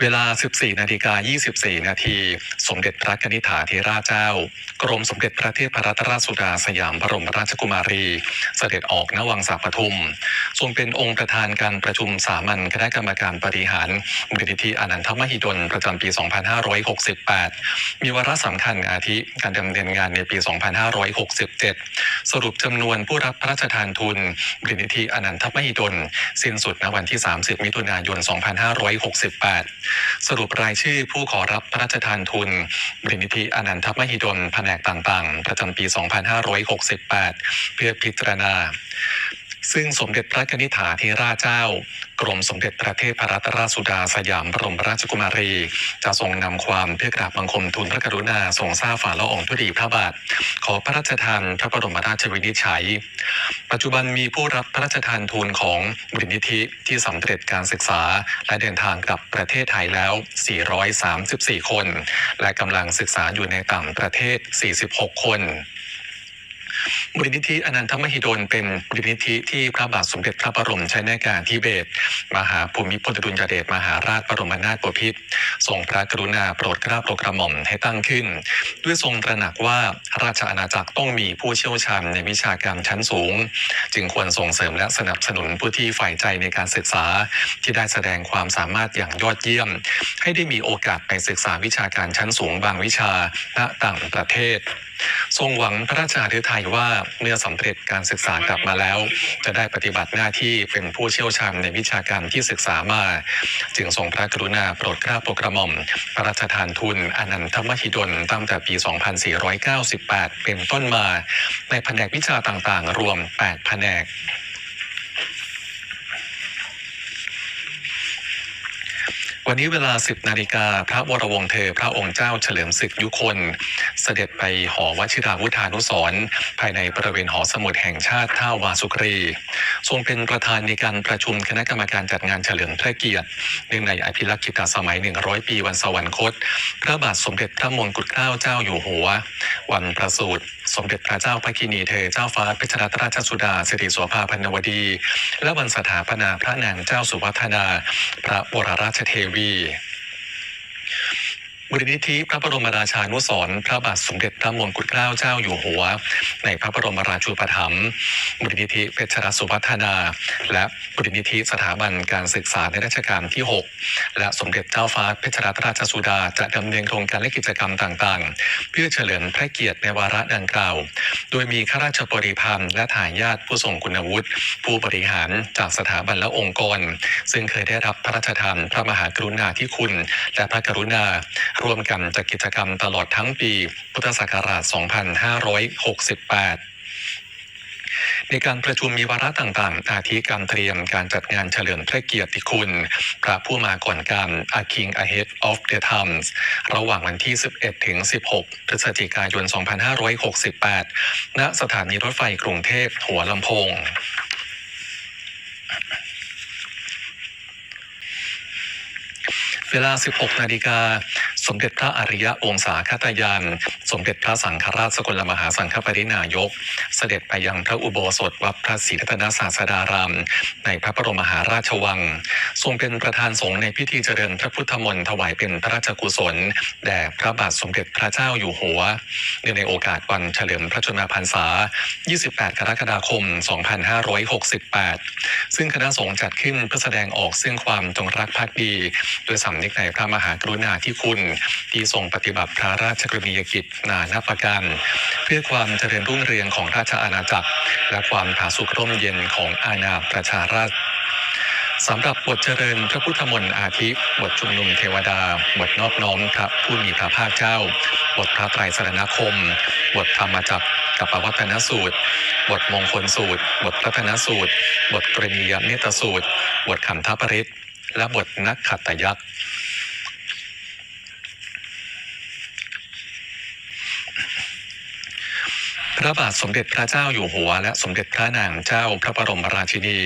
เวลา 14 นาฬิกา 24 นาที สมเด็จพระนิธิถาธิราชเจ้า กรมสมเด็จพระเทพรัตนราชสุดาสยามบรมราชกุมารี เสด็จออกณวังสาปทุม ทรงเป็นองค์ประธานการประชุมสามัญคณะกรรมการบริหารมูลนิธิอนันทมหิดล ประจำปี 2568 มีวาระสำคัญอาทิการดำเนินงานในปี 2567 สรุปจำนวนผู้รับพระราชทานทุนมูลนิธิอนันทมหิดล สิ้นสุดณวันที่ 30 มิถุนายน 2568สรุปรายชื่อผู้ขอรับพระราชทานทุนบริณิธิอนันทมหิดลแผนกต่างๆ ประจำปี 2568 เพื่อพิจารณา ซึ่งสมเด็จพระนิธิถาธิราชเจ้า กรมสมเด็จพระเทพรัตนราชสุดาสยามบรมราชกุมารี จะทรงนำความเพื่อกราบบังคมทูลพระกรุณาทรงทราบฝ่าละอองธุลีพระบาท ขอพระราชทานพระบรมราชวินิจฉัย ปัจจุบันมีผู้รับพระราชทานทุนของมูลนิธิที่สำเร็จการศึกษา และเดินทางกลับประเทศไทยแล้ว 434 คน และกำลังศึกษาอยู่ในต่างประเทศ 46 คน มูลนิธิอนันทมหิดลเป็นมูลนิธิที่พระบาทสมเด็จพระบรมชนากาธิเบศรมหาภูมิพลอดุลยเดชมหาราชบรมนาถบพิตรทรงพระกรุณาโปรดเกล้าโปรดกระหม่อมให้ตั้งขึ้น ด้วยทรงตระหนักว่าราชอาณาจักรต้องมีผู้เชี่ยวชาญในวิชาการชั้นสูง จึงควรส่งเสริมและสนับสนุนผู้ที่ใฝ่ใจในการศึกษา ที่ได้แสดงความสามารถอย่างยอดเยี่ยม ให้ได้มีโอกาสไปศึกษาวิชาการชั้นสูงบางวิชาณต่างประเทศทรงหวังพระราชาธิไทยว่าเมื่อสำเร็จการศึกษากลับมาแล้ว จะได้ปฏิบัติหน้าที่เป็นผู้เชี่ยวชาญในวิชาการที่ศึกษามา จึงทรงพระกรุณาโปรดเกล้าโปรดกระหม่อม พระราชทานทุนอนันทมหิดลตั้งแต่ปี 2498 เป็นต้นมา ในแผนกวิชาต่างๆ รวม 8 แผนก วันนี้เวลา 10 นาฬิกาพระวรวงศ์เธอ พระองค์เจ้าเฉลิมศึกยุคน เสด็จไปหอวชิราวุธานุสรภายในบริเวณหอสมุดแห่งชาติท่าวาสุกรี ทรงเป็นประธานในการประชุมคณะกรรมการจัดงานเฉลิมพระเกียรติเนื่องในอภิรักษ์กิตสมัย 100 ปีวันสวรรคต พระบาทสมเด็จพระมงกุฎเกล้าเจ้าอยู่หัว วันประสูติสมเด็จพระเจ้าพระกินีเธอเจ้าฟ้าเพชรัตนราชสุดาสิริโสภาพันวดี และวันสถาปนาพระนางเจ้าสุวัฒนา พระวรราชเทวีดี มูลนิธิพระบรมราชานุสรพระบาทสมเด็จพระมงกุฎเกล้าเจ้าอยู่หัว ในพระบรมราชูปถัมภ์มูลนิธิเพชรสุวัฒนา และมูลนิธิสถาบันการศึกษาในรัชกาลที่ 6 และสมเด็จเจ้าฟ้าเพชรรัตนราชสุดาจะดำเนินโครงการและกิจกรรมต่างๆ เพื่อเฉลิมพระเกียรติในวาระดังกล่าว โดยมีข้าราชบริพารและทายาทผู้ทรงคุณวุฒิผู้บริหารจากสถาบันและองค์กร ซึ่งเคยได้รับพระราชทานพระมหากรุณาธิคุณ และพระกรุณาร่วมกันจัดกิจกรรมตลอดทั้งปี พุทธศักราช 2568ในการประชุมมีวาระต่างๆ อาทิการเตรียมการจัดงานเฉลิมพระเกียรติคุณ พระผู้มาก่อนการ A King Ahead of the Times ระหว่างวันที่ 11 ถึง 16 พฤศจิกายน 2568 ณ สถานีรถไฟกรุงเทพหัวลำโพงเวลา 16 นาฬิกา สมเด็จพระอริยะองศาคตยาน สมเด็จพระสังฆราชสกลมหาสังฆปรินายก เสด็จไปยังพระอุโบสถวัดพระศรีรัตนศาสดาราม ในพระบรมมหาราชวัง ทรงเป็นประธานสงฆ์ในพิธีเจริญพระพุทธมนต์ถวายเป็นพระราชกุศล แด่พระบาทสมเด็จพระเจ้าอยู่หัวเนื่องในโอกาสวันเฉลิมพระชนมพรรษา 28 กรกฎาคม 2568 ซึ่งคณะสงฆ์จัดขึ้นเพื่อแสดงออกซึ่งความจงรักภักดีโดยสำนึกในพระมหากรุณาธิคุณที่ทรงปฏิบัติพระราชกรณียกิจนานาประการเพื่อความเจริญรุ่งเรืองของราชอาณาจักร และความผาสุกร่มเย็นของอาณาประชาราชสำหรับบทเจริญพระพุทธมนต์อาทิบทชุมนุมเทวดา บทนอบน้อมพระผู้มีพระภาคเจ้า บทพระไตรสรณคม บทธรรมจักรกับปวัตนสูตร บทมงคลสูตร บทพระธนสูตร บทกรณียเนตสูตร บทขันธปริศและบทนักขัตยักษ์ พระบาทสมเด็จพระเจ้าอยู่หัว และสมเด็จพระนางเจ้าพระบรมราชินี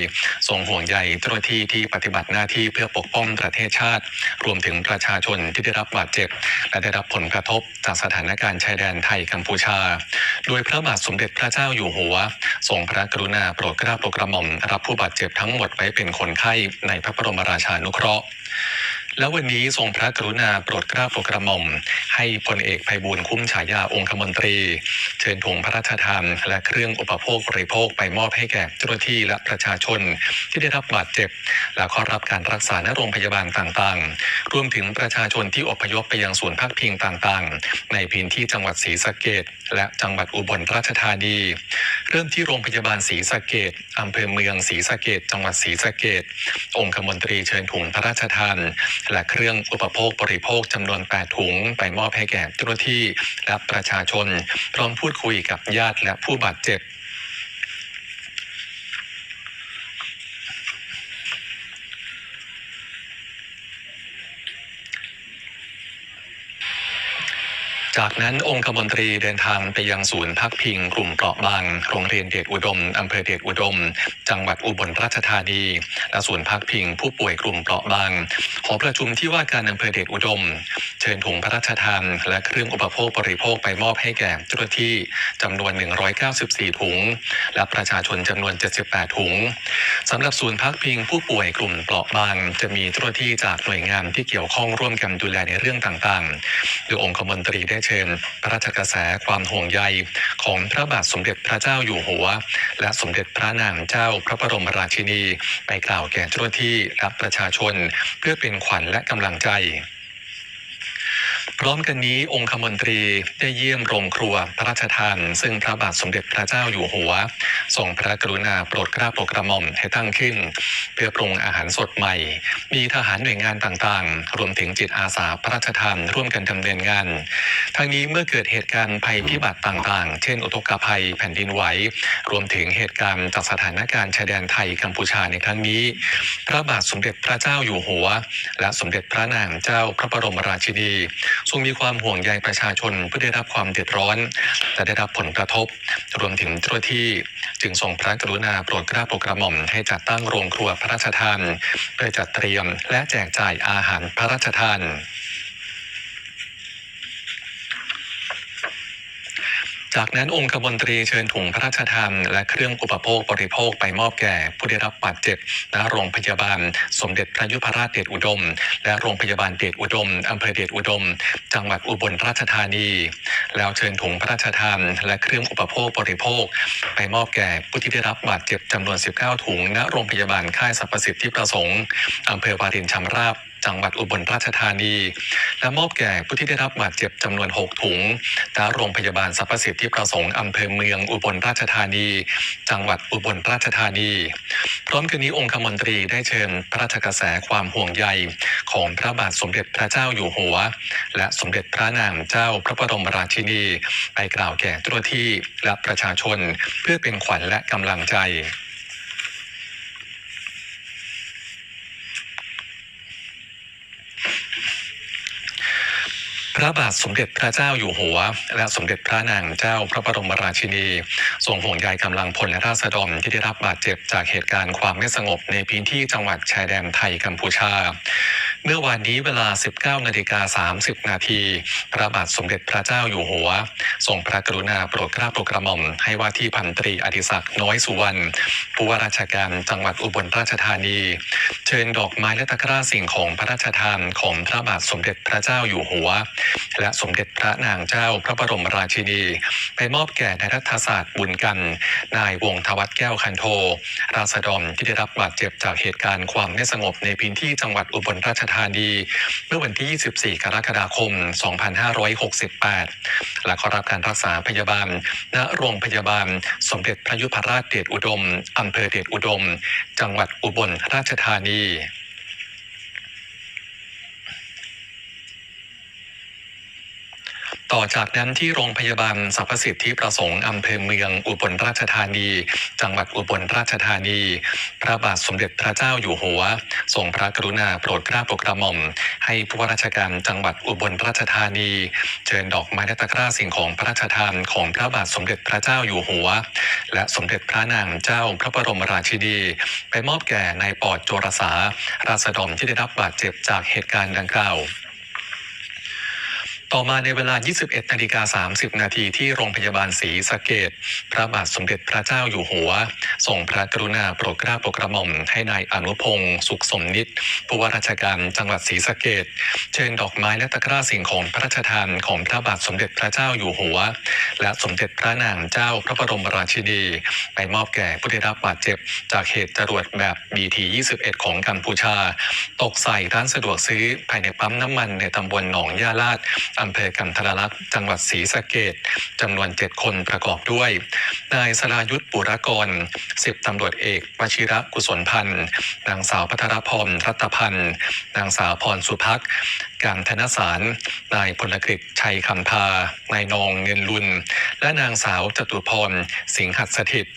ทรงห่วงใยเจ้าหน้าที่ที่ปฏิบัติหน้าที่เพื่อปกป้องประเทศชาติ รวมถึงประชาชนที่ได้รับบาดเจ็บ และได้รับผลกระทบจากสถานการณ์ชายแดนไทยกัมพูชา โดยพระบาทสมเด็จพระเจ้าอยู่หัว ทรงพระกรุณาโปรดเกล้าโปรดกระหม่อมรับผู้บาดเจ็บทั้งหมดไว้เป็นคนไข้ในพระบรมราชานุเคราะห์ แล้ววันนี้ทรงพระกรุณาโปรดเกล้าโปรดกระหม่อม ให้พลเอกไพบูลคุ้มฉายาองคมนตรี เชิญถุงพระราชทานและเครื่องอุปโภคบริโภคไปมอบให้แก่เจ้าหน้าที่และประชาชนที่ได้รับบาดเจ็บ และเข้ารับการรักษาณโรงพยาบาลต่างๆ รวมถึงประชาชนที่อพยพไปยังศูนย์พักพิงต่างๆ ในพื้นที่จังหวัดศรีสะเกดและจังหวัดอุบลราชธานี เริ่มที่โรงพยาบาลศรีสะเกดอำเภอเมืองศรีสะเกดจังหวัดศรีสะเกดองคมนตรีเชิญถุงพระราชทานและเครื่องอุปโภคบริโภคจำนวน 8 ถุง ไปมอบให้แก่เจ้าหน้าที่และประชาชน พร้อมพูดคุยกับญาติและผู้บาดเจ็บ จากนั้นองคมนตรีเดินทางไปยังศูนย์พักพิงกลุ่มเปราะบาง โรงเรียนเดชอุดม อำเภอเดชอุดม จังหวัดอุบลราชธานี และศูนย์พักพิงผู้ป่วยกลุ่มเปราะบาง หอประชุมที่ว่าการอำเภอเดชอุดม เชิญถุงพระราชทาน และเครื่องอุปโภคบริโภคไปมอบให้แก่เจ้าหน้าที่จำนวน 194 ถุง และประชาชนจำนวน 78 ถุงสำหรับศูนย์พักพิงผู้ป่วยกลุ่มเปราะบาง จะมีเจ้าหน้าที่จากหน่วยงานที่เกี่ยวข้องร่วมกันดูแลในเรื่องต่างๆโดยองคมนตรีได้เชิญพระราชกระแสความห่วงใยของพระบาทสมเด็จพระเจ้าอยู่หัว และสมเด็จพระนางเจ้าพระบรมราชินี ไปกล่าวแก่เจ้าหน้าที่และประชาชน เพื่อเป็นขวัญและกำลังใจ พร้อมกันนี้องคมนตรีได้เยี่ยมโรงครัวพระราชทาน ซึ่งพระบาทสมเด็จพระเจ้าอยู่หัวทรงพระกรุณาโปรดเกล้าโปรดกระหม่อมให้ตั้งขึ้น เพื่อปรุงอาหารสดใหม่ มีทหารหน่วยงานต่างๆ รวมถึงจิตอาสาพระราชทานร่วมกันดำเนินงาน ทั้งนี้เมื่อเกิดเหตุการณ์ภัยพิบัติต่างๆ เช่น อุทกภัยแผ่นดินไหวรวมถึงเหตุการณ์จากสถานการณ์ชายแดนไทยกัมพูชาในครั้งนี้ พระบาทสมเด็จพระเจ้าอยู่หัว และสมเด็จพระนางเจ้าพระบรมราชินีทรงมีความห่วงใยประชาชนผู้ได้รับความเดือดร้อน และได้รับผลกระทบ รวมถึงเจ้าหน้าที่จึงทรงพระกรุณาโปรดเกล้าโปรดกระหม่อมให้จัดตั้งโรงครัวพระราชทานเพื่อจัดเตรียมและแจกจ่ายอาหารพระราชทาน จากนั้นองคมนตรีเชิญถุงพระราชทานและเครื่องอุปโภคบริโภคไปมอบแก่ผู้ได้รับบาดเจ็บณโรงพยาบาล สมเด็จพระยุพราชเดชอุดม และโรงพยาบาลเดชอุดมอำเภอเดชอุดม จังหวัดอุบลราชธานี แล้วเชิญถุงพระราชทานและเครื่องอุปโภคบริโภค ไปมอบแก่ผู้ที่ได้รับบาดเจ็บจำนวน 19 ถุงณโรงพยาบาลค่ายสรรพสิทธิประสงค์อำเภอวารินชำราบ จังหวัดอุบลราชธานี และมอบแก่ผู้ที่ได้รับบาดเจ็บจำนวน 6 ถุงณโรงพยาบาลสรรพสิทธิประสงค์อำเภอเมืองอุบลราชธานี จังหวัดอุบลราชธานี พร้อมกันนี้องคมนตรีได้เชิญพระราชกระแสความห่วงใย ของพระบาทสมเด็จพระเจ้าอยู่หัว และสมเด็จพระนางเจ้าพระบรมราชินี ไปกล่าวแก่เจ้าหน้าที่และประชาชน เพื่อเป็นขวัญและกำลังใจ พระบาทสมเด็จพระเจ้าอยู่หัว และสมเด็จพระนางเจ้าพระบรมราชินี ทรงห่วงใยกำลังพลและราษฎรที่ได้รับบาดเจ็บจากเหตุการณ์ความไม่สงบในพื้นที่จังหวัดชายแดนไทยกัมพูชา เมื่อวานนี้เวลา 19นาฬิกา30 นาทีพระบาทสมเด็จพระเจ้าอยู่หัว ทรงพระกรุณาโปรดเกล้าโปรดกระหม่อม ให้ว่าที่พันตรีอดิศักดิ์น้อยสุวรรณผู้ว่าราชการจังหวัดอุบลราชธานี เชิญดอกไม้และตะกร้าสิ่งของพระราชทานของพระบาทสมเด็จพระเจ้าอยู่หัว และสมเด็จพระนางเจ้าพระบรมราชินี ไปมอบแก่นายรัฐศาสตร์บุญกัน นายวงทวัฒน์แก้วคันโท ราษฎรที่ได้รับบาดเจ็บจากเหตุการณ์ความไม่สงบในพื้นที่จังหวัดอุบลราชธานี เมื่อวันที่ 24 กรกฎาคม 2568 และเข้ารับการรักษาพยาบาล ณ โรงพยาบาล สมเด็จพระยุพราชเดชอุดม อำเภอเดชอุดม จังหวัดอุบลราชธานี ต่อจากนั้นที่โรงพยาบาลสรรพสิทธิประสงค์อำเภอเมืองอุบลราชธานี จังหวัดอุบลราชธานี พระบาทสมเด็จพระเจ้าอยู่หัว ทรงพระกรุณาโปรดเกล้าโปรดกระหม่อม ให้ผู้ว่าราชการจังหวัดอุบลราชธานี เชิญดอกไม้และตะกร้าสิ่งของพระราชทานของพระบาทสมเด็จพระเจ้าอยู่หัว และสมเด็จพระนางเจ้าพระบรมราชินีไปมอบแก่นายปอดโจรสา ราษฎรที่ได้รับบาดเจ็บจากเหตุการณ์ดังกล่าว ต่อมาในเวลา 21นาฬิกา30 นาทีที่โรงพยาบาลศรีสะเกดพระบาทสมเด็จพระเจ้าอยู่หัวทรงพระกรุณาโปรดเกล้าโปรดกระหม่อมให้นายอนุพงศ์สุขสมนิตผู้ว่าราชการจังหวัดศรีสะเกดเชิญดอกไม้และตะกร้าสิ่งของพระราชทานของพระบาทสมเด็จพระเจ้าอยู่หัว และสมเด็จพระนางเจ้าพระบรมราชินีไปมอบแก่ผู้ได้รับบาดเจ็บ จากเหตุจรวดแบบ BT-21 ของกัมพูชา ตกใส่ร้านสะดวกซื้อภายในปั๊มน้ำมันในตำบลหนองยาลาดอำเภอกันทรลักษณ์จังหวัดศรีสะเกดจำนวน7คนประกอบด้วย นายสรายุทธ์ปุรกรสิบตำรวจเอกวชิระกุศลพันธ์นางสาวพัทรพรรัตพันธ์นางสาวพรสุพักการธนสาร นายพลกฤษชัยคำพานายนองเงินลุน และนางสาวจตุพรสิงหัสถิต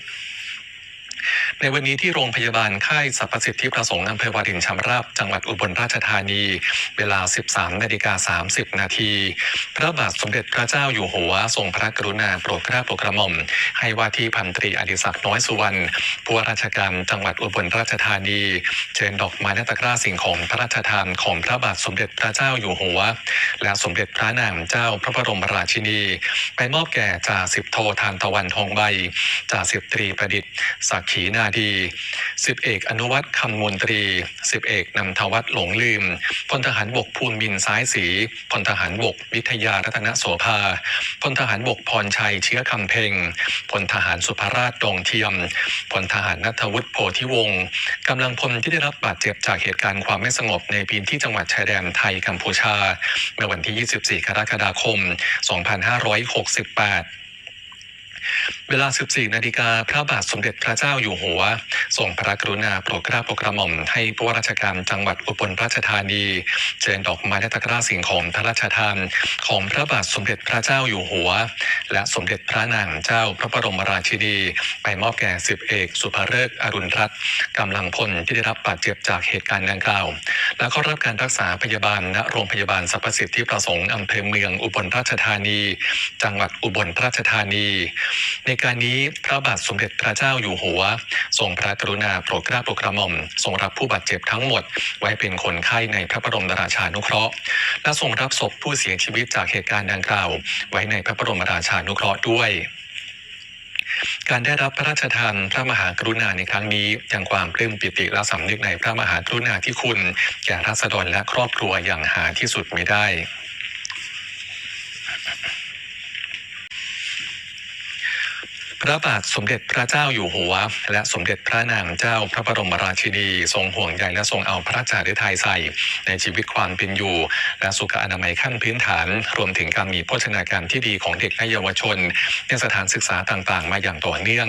ในวันนี้ที่โรงพยาบาลค่ายสรรพสิทธิประสงค์อำเภอวารินชำราบจังหวัดอุบลราชธานี เวลา 13นาฬิกา30 นาที พระบาทสมเด็จพระเจ้าอยู่หัวทรงพระกรุณาโปรดเกล้าโปรดกระหม่อม ให้ว่าที่พันตรีอดิศักดิ์น้อยสุวรรณผู้ว่าราชการจังหวัดอุบลราชธานีเชิญดอกไม้และตะกร้าสิ่งของพระราชทานของพระบาทสมเด็จพระเจ้าอยู่หัว และสมเด็จพระนางเจ้าพระบรมราชินี ไปมอบแก่จ่าสิบโททานตะวันทองใบจ่าสิบตรีประดิษฐ์สักขีนาดีสิบเอกอนุวัฒน์คำมนตรีสิบเอกนำทวัฒน์หลงลืมพลทหารบกภูมิมินซ้ายศรีพลทหารบกวิทยารัตนโสภาพลทหารบกพรชัยเชื้อคำเพ็งพลทหารสุภราชดองเทียมพลทหารนัทวุฒิโพธิวงศ์กำลังพลที่ได้รับบาดเจ็บจากเหตุการณ์ความไม่สงบในพื้นที่จังหวัดชายแดนไทยกัมพูชาเมื่อวันที่ 24 กรกฎาคม 2568 เวลา 14 นาฬิกาพระบาทสมเด็จพระเจ้าอยู่หัวทรงพระกรุณาโปรดเกล้าโปรดกระหม่อมให้ผู้ว่าราชการจังหวัดอุบลราชธานีเชิญดอกไม้และตะกร้าสิ่งของพระราชทาน ของพระบาทสมเด็จพระเจ้าอยู่หัว และสมเด็จพระนางเจ้าพระบรมราชินี ไปมอบแก่สิบเอก สุภเริกอรุณรัตน์กำลังพลที่ได้รับบาดเจ็บจากเหตุการณ์ดังกล่าว และเข้ารับการรักษาพยาบาลณโรงพยาบาลสรรพสิทธิประสงค์อำเภอเมืองอุบลราชธานี จังหวัดอุบลราชธานีในการนี้พระบาทสมเด็จพระเจ้าอยู่หัว ทรงพระกรุณาโปรดเกล้าโปรดกระหม่อมทรงรับผู้บาดเจ็บทั้งหมด ไว้เป็นคนไข้ในพระบรมราชานุเคราะห์ และทรงรับศพผู้เสียชีวิตจากเหตุการณ์ดังกล่าว ไว้ในพระบรมราชานุเคราะห์ด้วยการได้รับพระราชทานพระมหากรุณาในครั้งนี้ยังความปลื้มปิติและสำนึกในพระมหากรุณาธิคุณแก่ราษฎรและครอบครัวอย่างหาที่สุดไม่ได้ พระบาทสมเด็จพระเจ้าอยู่หัว และสมเด็จพระนางเจ้าพระบรมราชินี ทรงห่วงใยและทรงเอาพระราชาฤทัยใส่ ในชีวิตความเป็นอยู่ และสุขอนามัยขั้นพื้นฐาน รวมถึงการมีโภชนาการที่ดีของเด็กและเยาวชน ในสถานศึกษาต่างๆ มาอย่างต่อเนื่อง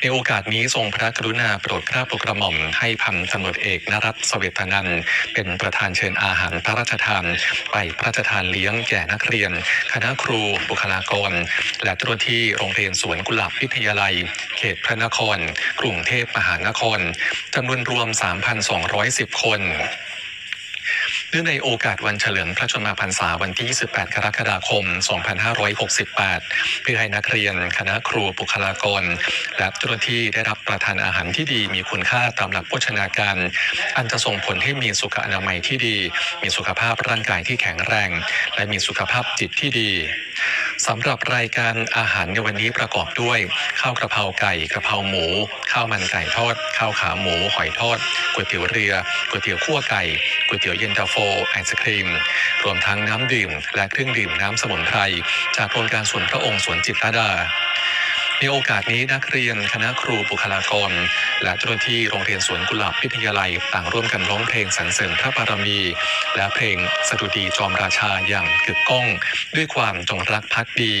ในโอกาสนี้ทรงพระกรุณาโปรดเกล้าโปรดกระหม่อมให้พันตำรวจเอกนรัตสเวตนันเป็นประธานเชิญอาหารพระราชทานไปพระราชทานเลี้ยงแก่นักเรียน คณะครูบุคลากร และเจ้าหน้าที่โรงเรียนสวนกุหลาบวิทยาลัย เขตพระนคร กรุงเทพมหานครจำนวนรวม 3,210 คนเนื่องในโอกาสวันเฉลิมพระชนมพรรษาวันที่ 28 กรกฎาคม 2568 เพื่อให้นักเรียน คณะครูบุคลากร และเจ้าหน้าที่ได้รับประทานอาหารที่ดีมีคุณค่าตามหลักโภชนาการ อันจะส่งผลให้มีสุขอนามัยที่ดี มีสุขภาพร่างกายที่แข็งแรง และมีสุขภาพจิตที่ดี สำหรับรายการอาหารในวันนี้ประกอบด้วย ข้าวกระเพราไก่กระเพราหมู ข้าวมันไก่ทอด ข้าวขาหมูหอยทอดก๋วยเตี๋ยวเรือก๋วยเตี๋ยวคั่วไก่ก๋วยเตี๋ยวเย็นตาโฟไอศครีม รวมทั้งน้ำดื่ม และเครื่องดื่มน้ำสมุนไพรจากโครงการส่วนพระองค์สวนจิตรลดา ในโอกาสนี้นักเรียนคณะครูบุคลากร และเจ้าหน้าที่โรงเรียนสวนกุหลาบพิทยาลัย ต่างร่วมกันร้องเพลงสรรเสริญพระบารมี และเพลงสดุดีจอมราชาอย่างกึกก้อง ด้วยความจงรักภักดี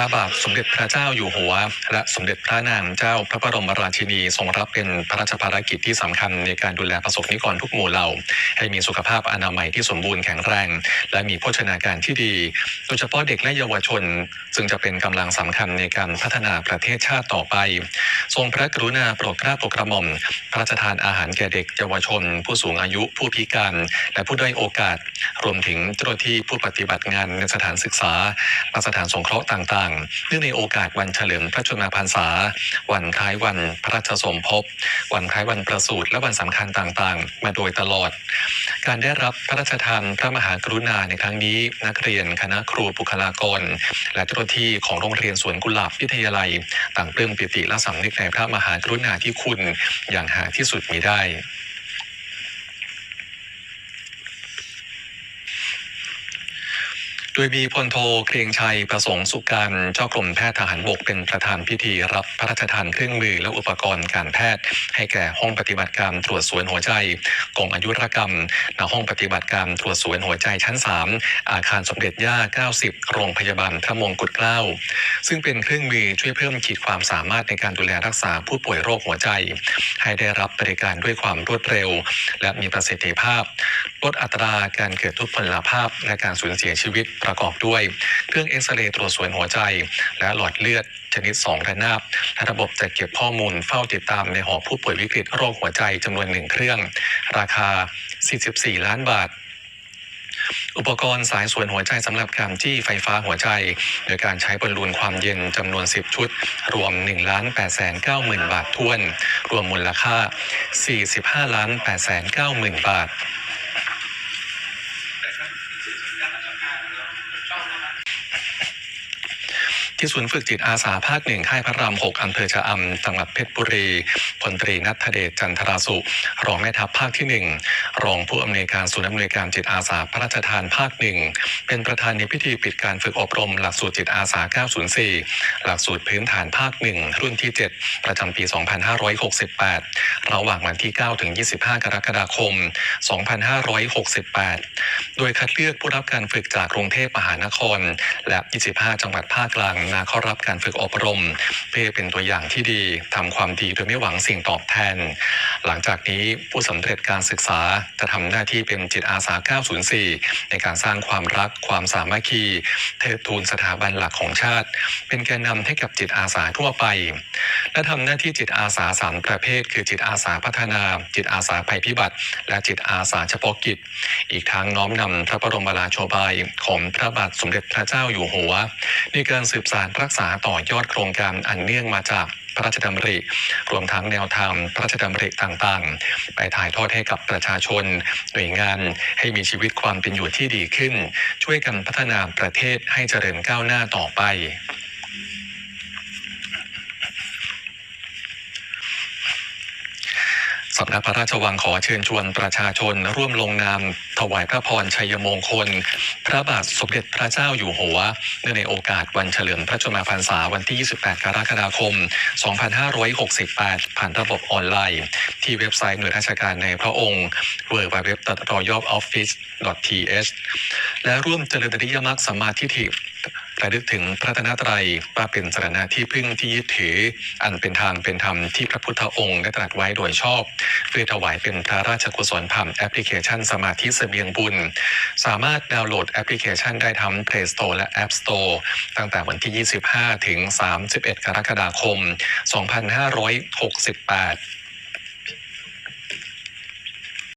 ระบาทสมเด็จพระเจ้าอยู่หัว และสมเด็จพระนางเจ้าพระบรมราชินีทรงรับเป็นพระราชภารกิจที่สำคัญในการดูแลประสบนิกรทุกหมู่เหล่า ให้มีสุขภาพอนามัยที่สมบูรณ์แข็งแรง และมีโภชนาการที่ดี โดยเฉพาะเด็กและเยาวชน ซึ่งจะเป็นกำลังสำคัญในการพัฒนาประเทศชาติต่อไป ทรงพระกรุณาโปรดเกล้าโปรดกระหม่อมพระราชทานอาหารแก่เด็กเยาวชน ผู้สูงอายุผู้พิการ และผู้ด้อยโอกาส รวมถึงเจ้าหน้าที่ผู้ปฏิบัติงานในสถานศึกษาและสถานสงเคราะห์ต่างเนื่องในโอกาสวันเฉลิมพระชนมพรรษา วันคล้ายวันพระราชสมภพ วันคล้ายวันประสูติและวันสำคัญต่างๆ มาโดยตลอด การได้รับพระราชทานพระมหากรุณาในครั้งนี้ นักเรียนคณะครูบุคลากร และเจ้าหน้าที่ของโรงเรียนสวนกุหลาบวิทยาลัย ต่างเปลื้มปิติและสำนึกในพระมหากรุณาธิคุณอย่างหาที่สุดมิได้ ดยมีพลโทเกรียงชัยประสงค์สุการเจ้ากรมแพทย์ทหารบกเป็นประธานพิธีรับพระราชทานเครื่องมือและอุปกรณ์การแพทย์ ให้แก่ห้องปฏิบัติการตรวจสวนหัวใจกองอายุรกรรมณห้องปฏิบัติการตรวจสวนหัวใจชั้น 3 อาคารสมเด็จย่า 90 โรงพยาบาลพระมงกุฎเกล้า ซึ่งเป็นเครื่องมือช่วยเพิ่มขีดความสามารถในการดูแลรักษาผู้ป่วยโรคหัวใจ ให้ได้รับบริการด้วยความรวดเร็ว และมีประสิทธิภาพลดอัตราการเกิดทุพพลภาพและการสูญเสียชีวิตประกอบด้วย เครื่องเอ็กซเรย์ตรวจสวนหัวใจ และหลอดเลือดชนิด 2 ระนาบและระบบจัดเก็บข้อมูลเฝ้าติดตามในหอผู้ป่วยวิกฤตโรคหัวใจจำนวนหนึ่งเครื่อง ราคา 44 ล้านบาทอุปกรณ์สายส่วนหัวใจสำหรับการจี้ไฟฟ้าหัวใจ โดยการใช้บอลลูนความเย็นจำนวน 10 ชุด รวม1ล้าน8 9 0 0 0 0 บาทท้วน รวมมูลค่า 45ล้าน8 9 0 0 0 0 บาท ที่ศูนย์ฝึกจิตอาสาภาคหนึ่งค่ายพระรามหกอำเภอชะอำจังหวัดเพชรบุรีพลตรีนัทเดชจันทราสุรองแม่ทัพภาคที่หนึ่งรองผู้อำนวยการศูนย์อำนวยการจิตอาสาพระราชทานภาคหนึ่งเป็นประธานในพิธีปิดการฝึกอบรม หลักสูตรจิตอาสา 904 หลักสูตรพื้นฐานภาคหนึ่งรุ่นที่ 7 ประจำปี 2568 ระหว่างวันที่ 9 ถึง 25 กรกฎาคม 2568 โดยคัดเลือกผู้รับการฝึกจากกรุงเทพมหานคร และ 25 จังหวัดภาคกลางมาเข้ารับการฝึกอบรม เพื่อเป็นตัวอย่างที่ดีทำความดีโดยไม่หวังสิ่งตอบแทน หลังจากนี้ผู้สำเร็จการศึกษาจะทำหน้าที่เป็นจิตอาสา 904 ในการสร้างความรักความสามัคคี เทิดทูนสถาบันหลักของชาติ เป็นแกนนำให้กับจิตอาสาทั่วไป และทำหน้าที่จิตอาสาสามประเภท คือจิตอาสาพัฒนา จิตอาสาภัยพิบัติ และจิตอาสาเฉพาะกิจ อีกทั้งน้อมนำพระบรมราโชบายของพระบาทสมเด็จพระเจ้าอยู่หัว ในการสืบสานรักษาต่อยอดโครงการอันเนื่องมาจากพระราชดำริ รวมทั้งแนวทางพระราชดำริต่างๆ ไปถ่ายทอดให้กับประชาชน หน่วยงานให้มีชีวิตความเป็นอยู่ที่ดีขึ้น ช่วยกันพัฒนาประเทศให้เจริญก้าวหน้าต่อไป สำนักพระราชวังขอเชิญชวนประชาชน ร่วมลงนาม ถวายพระพรชัยมงคล พระบาทสมเด็จพระเจ้าอยู่หัวเนื่องในโอกาสวันเฉลิมพระชนมพรรษาวันที่ 28 กรกฎาคม 2568 ผ่านระบบออนไลน์ ที่เว็บไซต์หน่วยราชการในพระองค์ www.royaloffice.th และร่วมเจริญอริยมรรคสัมมาทิฏฐิ ระลึกถึงพระตนตรัยว่าเป็นสรณะที่พึ่งที่ยึดถือ อันเป็นทางเป็นธรรมที่พระพุทธองค์ได้ตรัสไว้โดยชอบเพื่อถวายเป็นพระราชกุศลผ่านแอปพลิเคชันสมาธิเสบียงบุญ สามารถดาวน์โหลดแอปพลิเคชันได้ทั้ง Play Store และ App Store ตั้งแต่วันที่ 25 ถึง 31 กรกฎาคม 2568